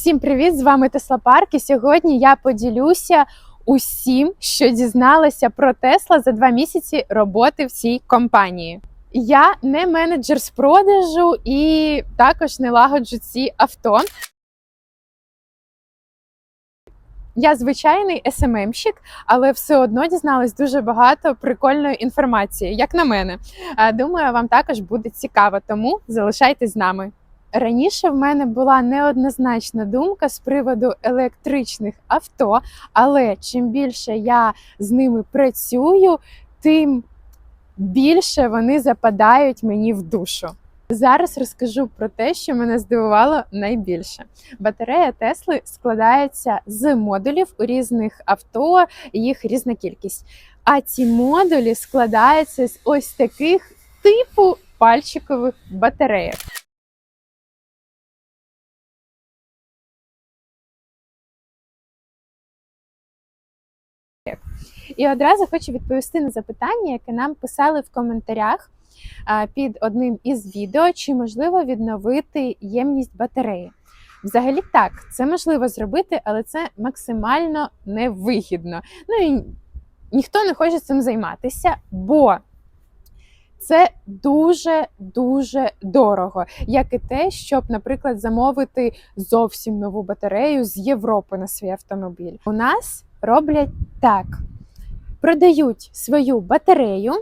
Всім привіт! З вами Тесла Парк. І сьогодні я поділюся усім, що дізналася про Тесла за два місяці роботи в цій компанії. Я не менеджер з продажу і також не лагоджу ці авто. Я звичайний СММщик, але все одно дізналась дуже багато прикольної інформації, як на мене. Е, Думаю, вам також буде цікаво, тому залишайтесь з нами. Раніше в мене була неоднозначна думка з приводу електричних авто, але чим більше я з ними працюю, тим більше вони западають мені в душу. Зараз розкажу про те, що мене здивувало найбільше. Батарея Тесли складається з модулів у різних авто, їх різна кількість. А ці модулі складаються з ось таких типу пальчикових батареїв. І одразу хочу відповісти на запитання, яке нам писали в коментарях під одним із відео, чи можливо відновити ємність батареї. Взагалі так, це можливо зробити, але це максимально невигідно. Ну і ніхто не хоче цим займатися, бо це дуже дуже дорого, як і те, щоб, наприклад, замовити зовсім нову батарею з Європи на свій автомобіль. У нас роблять так: продають свою батарею.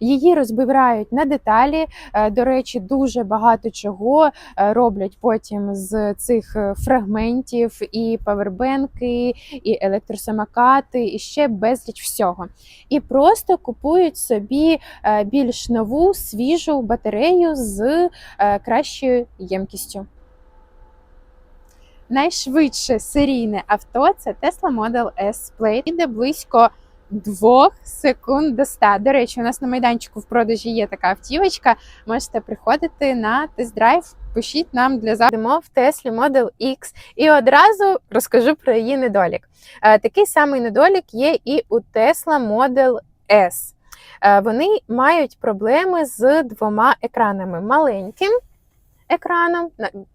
Її розбирають на деталі. Е, До речі, дуже багато чого е, роблять потім з цих е, фрагментів: і павербенки, і електросамокати, і ще безліч всього. І просто купують собі більш нову свіжу батарею з кращою ємкістю. Найшвидше серійне авто це Tesla Model S Plate. Іде близько 2 секунд до 100. До речі, у нас на майданчику в продажі є така автівочка. Можете приходити на тест-драйв. Пишіть нам для задимо в Tesla Model X. І одразу розкажу про її недолік. Е, Такий самий недолік є і у Tesla Model S. Е, Вони мають проблеми з двома екранами: маленьким екраном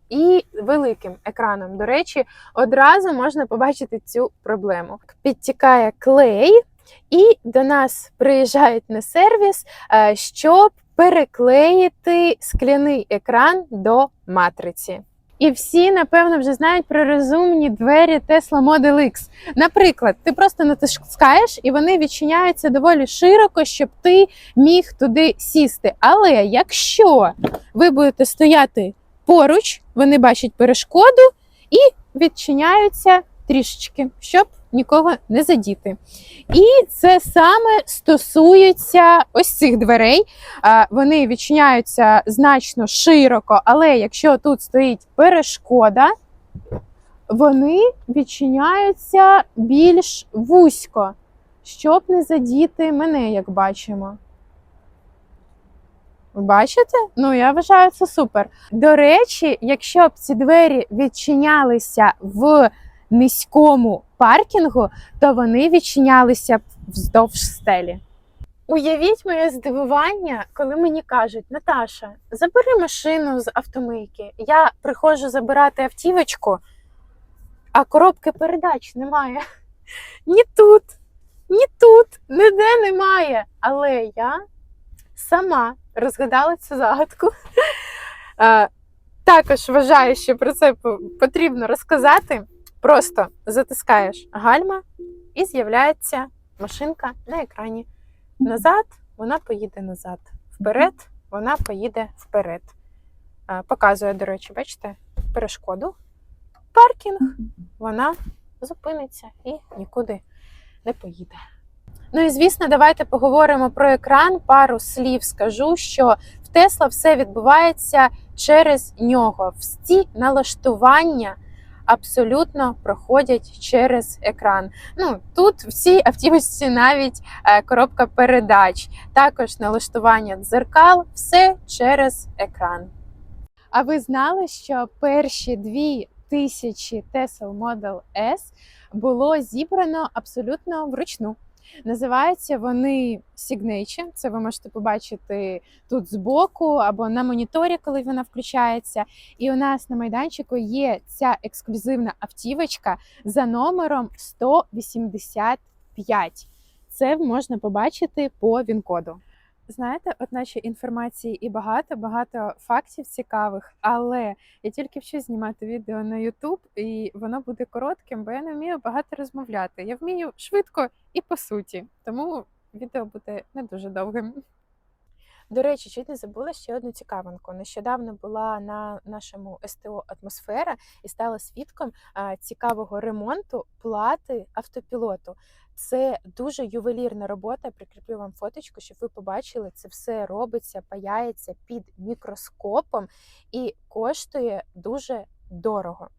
і великим екраном. До речі, одразу можна побачити цю проблему. Підтікає клей, і до нас приїжджають на сервіс, е, щоб переклеїти скляний екран до матриці. І всі, напевно, вже знають про розумні двері Tesla Model X. Наприклад, ти просто натискаєш, і вони відчиняються доволі широко, щоб ти міг туди сісти. Але якщо ви будете стояти поруч, вони бачать перешкоду і відчиняються трішечки, щоб нікого не задіти. І це саме стосується ось цих дверей. Вони відчиняються значно широко, але якщо тут стоїть перешкода, вони відчиняються більш вузько, щоб не задіти мене, як бачимо. Бачите? Ну, я вважаю це супер. До речі, якщо б ці двері відчинялися в низькому паркінгу, то вони відчинялися вздовж стелі. Уявіть моє здивування, коли мені кажуть: Наташа, забери машину з автомийки. Я приходжу забирати автівочку, а коробки передач немає. Ні тут, ні тут, ніде немає. Але я сама розгадала цю загадку. Е, Також вважаю, що про це потрібно розказати. Просто затискаєш гальма і з'являється машинка на екрані. Назад вона поїде назад. Вперед вона поїде вперед. Е, Показує, до речі, бачите, перешкоду. Паркінг, вона зупиниться і нікуди не поїде. Ну і звісно, давайте поговоримо про екран. Пару слів скажу, що в Тесла все відбувається через нього. Всі налаштування абсолютно проходять через екран. Ну тут в цій автівочці навіть е, коробка передач, також налаштування дзеркал, все через екран. А ви знали, що перші дві тисячі Tesla Model S було зібрано абсолютно вручну? Називаються вони Signature. Це ви можете побачити тут збоку або на моніторі, коли вона включається. І у нас на майданчику є ця ексклюзивна автівочка за номером 185. Це можна побачити по він-коду. Знаєте, от наче інформації і багато, багато фактів цікавих, але я тільки вчу знімати відео на YouTube, і воно буде коротким, бо я не вмію багато розмовляти. Я вмію швидко і по суті, тому відео буде не дуже довгим. До речі, чуть не забула ще одну цікавинку. Нещодавно була на нашому СТО атмосфера і стала свідком цікавого ремонту плати автопілоту. Це дуже ювелірна робота. Прикріплю вам фоточку, щоб ви побачили, це все робиться, паяється під мікроскопом і коштує дуже дорого.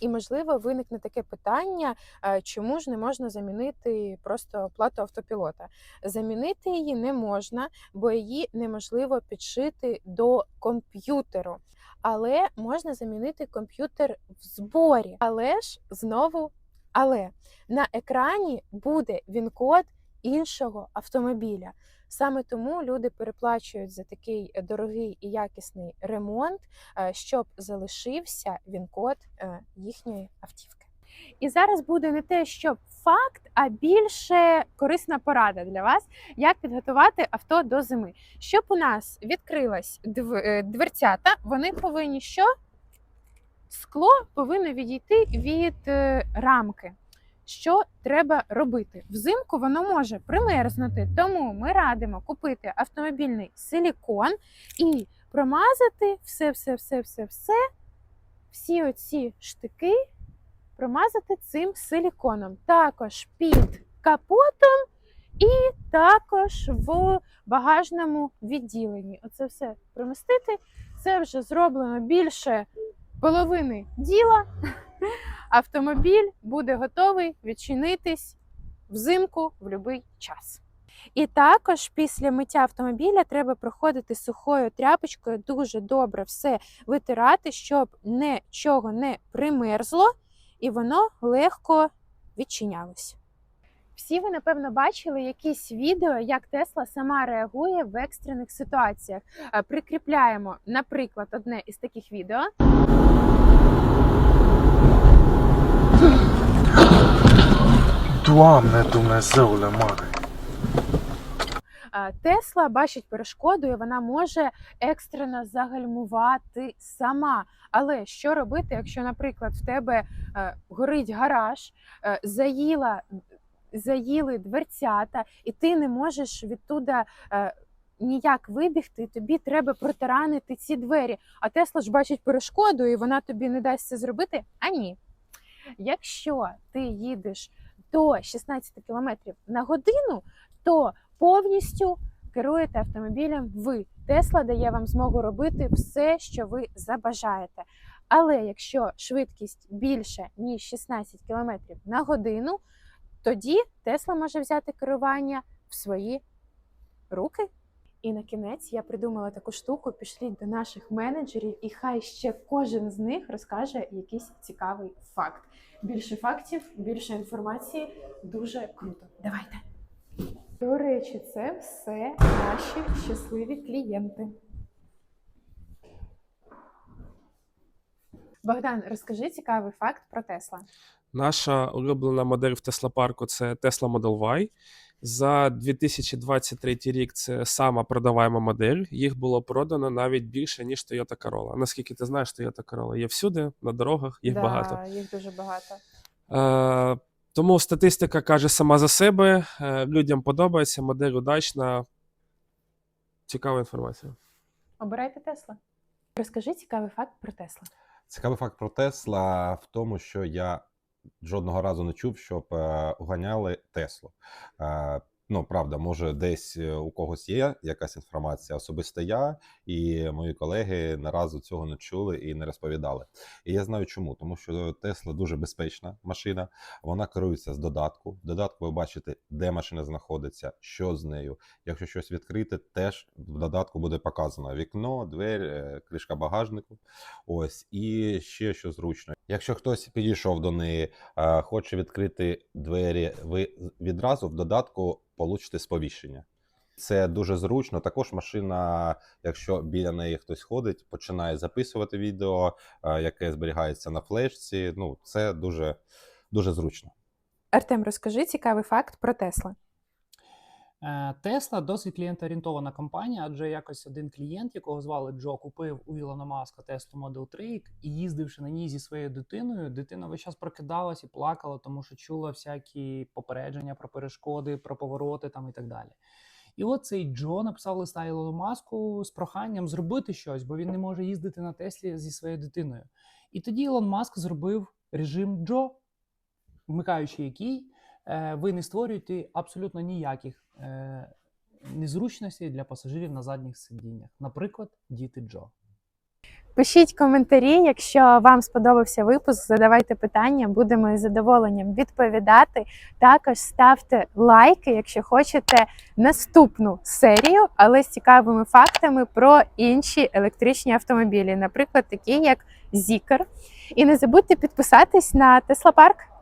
І можливо виникне таке питання, е, чому ж не можна замінити просто плату автопілота. Замінити її не можна, бо її неможливо підшити до комп'ютеру. Але можна замінити комп'ютер в зборі. Але ж знову, але на екрані буде він-код іншого автомобіля. Саме тому люди переплачують за такий дорогий і якісний ремонт, е, щоб залишився він-код е, їхньої автівки. І зараз буде не те, що факт, а більше корисна порада для вас, як підготувати авто до зими. Щоб у нас відкрилась дв- е, дверцята, вони повинні що? Скло повинно відійти від е, рамки. Що треба робити? Взимку воно може примерзнути, тому ми радимо купити автомобільний силікон і промазати все, все, все, все, все, всі оці штики промазати цим силіконом. Також під капотом і також в багажному відділенні. Оце все промістити. Це вже зроблено більше половини діла. Автомобіль буде готовий відчинитись взимку в будь-який час. І також після миття автомобіля треба проходити сухою тряпочкою, дуже добре все витирати, щоб нічого не примерзло і воно легко відчинялось. Всі ви, напевно, бачили якісь відео, як Тесла сама реагує в екстрених ситуаціях. Е, Прикріпляємо, наприклад, одне із таких відео. Doamne Dumnezeule mare! Тесла бачить перешкоду, і вона може екстрено загальмувати сама. Але що робити, якщо, наприклад, в тебе е, горить гараж, е, заїла, заїли дверцята, і ти не можеш відтуда е, ніяк вибігти, тобі треба протаранити ці двері. А Тесла ж бачить перешкоду, і вона тобі не дасть це зробити? А ні. Якщо ти їдеш до 16 км на годину, то повністю керуєте автомобілем ви. Тесла дає вам змогу робити все, що ви забажаєте. Але якщо швидкість більше ніж 16 км на годину, тоді Тесла може взяти керування в свої руки. І на кінець я придумала таку штуку. Пішліть до наших менеджерів, і хай ще кожен з них розкаже якийсь цікавий факт. Більше фактів, більше інформації дуже круто. Давайте. До речі, це все наші щасливі клієнти. Богдан, розкажи цікавий факт про Тесла. Наша улюблена модель в Tesla парку це Tesla Model Y. За 2023 рік це сама продаваема модель. Їх було продано навіть більше, ніж Toyota Corolla. Наскільки ти знаєш, Toyota Corolla є всюди, на дорогах, їх да, багато. Їх дуже багато. Е, тому статистика каже сама за себе. Е, людям подобається, модель удачна. Цікава інформація. Обирайте Тесла. Розкажи цікавий факт про Тесла. Цікавий факт про Тесла в тому, що я жодного разу не чув, щоб е, уганяли Теслу. Ну, правда, може, десь е, у когось є якась інформація. Особисто я і мої колеги наразі цього не чули і не розповідали. І я знаю чому, тому що Тесла дуже безпечна машина. Вона керується з додатку. В додатку ви бачите, де машина знаходиться, що з нею. Якщо щось відкрити, теж в додатку буде показано вікно, двері, е, кришка багажнику. Ось і ще що зручно. Якщо хтось підійшов до неї, хоче відкрити двері, ви відразу в додатку получите сповіщення. Це дуже зручно. Також машина, якщо біля неї хтось ходить, починає записувати відео, е, яке зберігається на флешці. Ну, це дуже, дуже зручно. Артем, розкажи цікавий факт про Тесла. Е, Тесла досить клієнтоорієнтована компанія, адже якось один клієнт, якого звали Джо, купив у Ілона Маска Теслу Model 3 і їздивши на ній зі своєю дитиною, дитина весь час прокидалась і плакала, тому що чула всякі попередження про перешкоди, про повороти там і так далі. І от цей Джо написав листа Ілону Маску з проханням зробити щось, бо він не може їздити на Теслі зі своєю дитиною. І тоді Ілон Маск зробив режим Джо, вмикаючи який е, ви не створюєте абсолютно ніяких е, незручностей для пасажирів на задніх сидіннях, наприклад, діти Джо. Пишіть коментарі, якщо вам сподобався випуск, задавайте питання, будемо із задоволенням відповідати. Також ставте лайки, якщо хочете наступну серію, але з цікавими фактами про інші електричні автомобілі, наприклад, такі як Zikr. І не забудьте підписатись на Tesla Park.